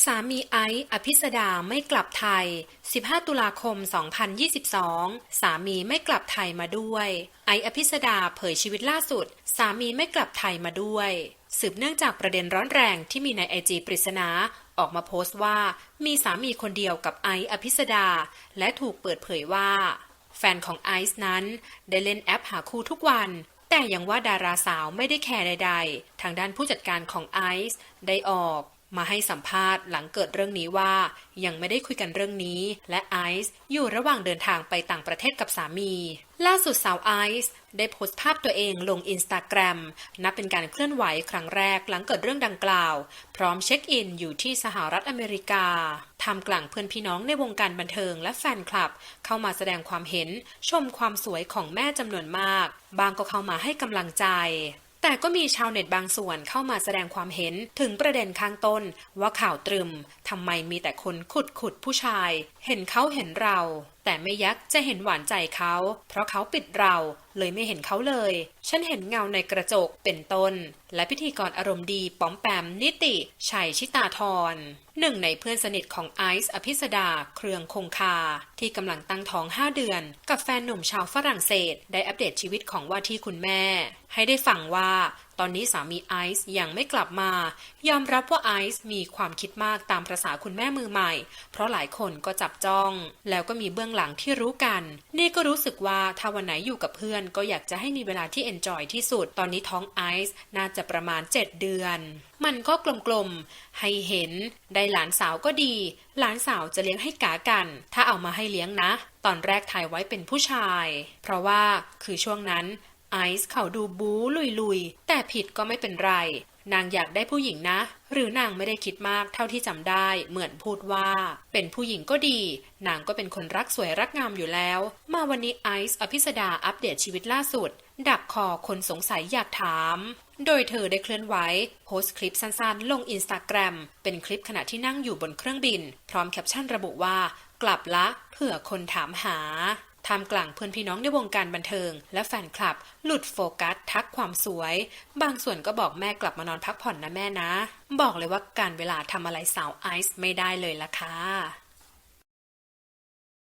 สามีไอซ์อภิสดาไม่กลับไทย 15 ตุลาคม 2022 สามีไม่กลับไทยมาด้วย ไอซ์อภิสดาเผยชีวิตล่าสุด สามีไม่กลับไทยมาด้วย สืบเนื่องจากประเด็นร้อนแรงที่มีในไอจีปริศนาออกมาโพสต์ว่า มีสามีคนเดียวกับไอซ์อภิสดา และถูกเปิดเผยว่า แฟนของไอซ์นั้น ได้เล่นแอปหาคู่ทุกวันแต่ยังว่าดาราสาวไม่ได้แคร์ใด ๆ ทางด้านผู้จัดการของไอซ์ได้ออก มาให้สัมภาษณ์หลังเกิดเรื่องนี้ว่ายังไม่ได้คุยกันเรื่องนี้ และไอซ์อยู่ระหว่างเดินทางไปต่างประเทศกับสามี ล่าสุดสาวไอซ์ได้โพสต์ภาพตัวเองลงอินสตาแกรมนับเป็นการเคลื่อนไหวครั้งแรกหลังเกิดเรื่องดังกล่าว พร้อมเช็คอินอยู่ที่สหรัฐอเมริกาทำกลางเพื่อนพี่น้องในวงการบันเทิงและแฟนคลับ เข้ามาแสดงความเห็นชมความสวยของแม่จำนวนมาก บางก็เข้ามาให้กำลังใจ แต่ก็มีชาวเน็ตบางส่วนเข้ามาแสดงความเห็นถึงประเด็นข้างต้นว่าข่าวตรึมทำไมมีแต่คนขุดขุดผู้ชาย เห็นเขาเห็นเรา แต่ไม่ยักจะเห็นหวานใจเขา เพราะเขาปิดเราเลยไม่เห็นเขาเลย ฉันเห็นเงาในกระจกเป็นต้น และพิธีกรอารมณ์ดีป๋อมแปมนิติชัยชิตาธรหนึ่งในเพื่อนสนิทของไอซ์อภิสดาเครืองคงคา ที่กำลังตั้งท้อง 5 เดือน กับแฟนหนุ่มชาวฝรั่งเศส ได้อัปเดตชีวิตของว่าที่คุณแม่ ให้ได้ฟังว่าตอนนี้สามีไอซ์ยังไม่กลับมา ยอมรับว่าไอซ์มีความคิดมากตามประษาคุณแม่มือใหม่ เพราะหลายคนก็จับจ้อง แล้วก็มีเบื้องหลังที่รู้กัน นี่ก็รู้สึกว่าถ้าวันไหนอยู่กับเพื่อน ก็อยากจะให้มีเวลาที่เอนจอยที่สุด ตอนนี้ท้องไอซ์น่าจะประมาณ 7 เดือน มันก็กลมๆ ให้เห็น ได้หลานสาวก็ดี หลานสาวจะเลี้ยงให้กากัน ถ้าเอามาให้เลี้ยงนะ ตอนแรกถ่ายไว้เป็นผู้ชาย เพราะว่าคือช่วงนั้น ไอซ์เขาดูบู๊ลุยๆ แต่ผิดก็ไม่เป็นไร นางอยากได้ผู้หญิงนะ หรือนางไม่ได้คิดมากเท่าที่จำได้เหมือนพูดว่า เป็นผู้หญิงก็ดี นางก็เป็นคนรักสวยรักงามอยู่แล้ว มาวันนี้ไอซ์อภิสดาอัปเดตชีวิตล่าสุด ดักคอคนสงสัยอยากถาม โดยเธอได้เคลื่อนไหวโพสต์คลิปสั้นๆ ลงอินสตาแกรมเป็นคลิปขณะที่นั่งอยู่บนเครื่องบิน พร้อมแคปชั่นระบุว่ากลับละเผื่อคนถามหา ท่ามกลางเพื่อนพี่น้องในวงการบันเทิง และแฟนคลับ หลุดโฟกัส ทักความสวย บางส่วนก็บอกแม่กลับมานอนพักผ่อนนะแม่นะ บอกเลยว่าการเวลาทำอะไรสาวไอซ์ไม่ได้เลยล่ะค่ะ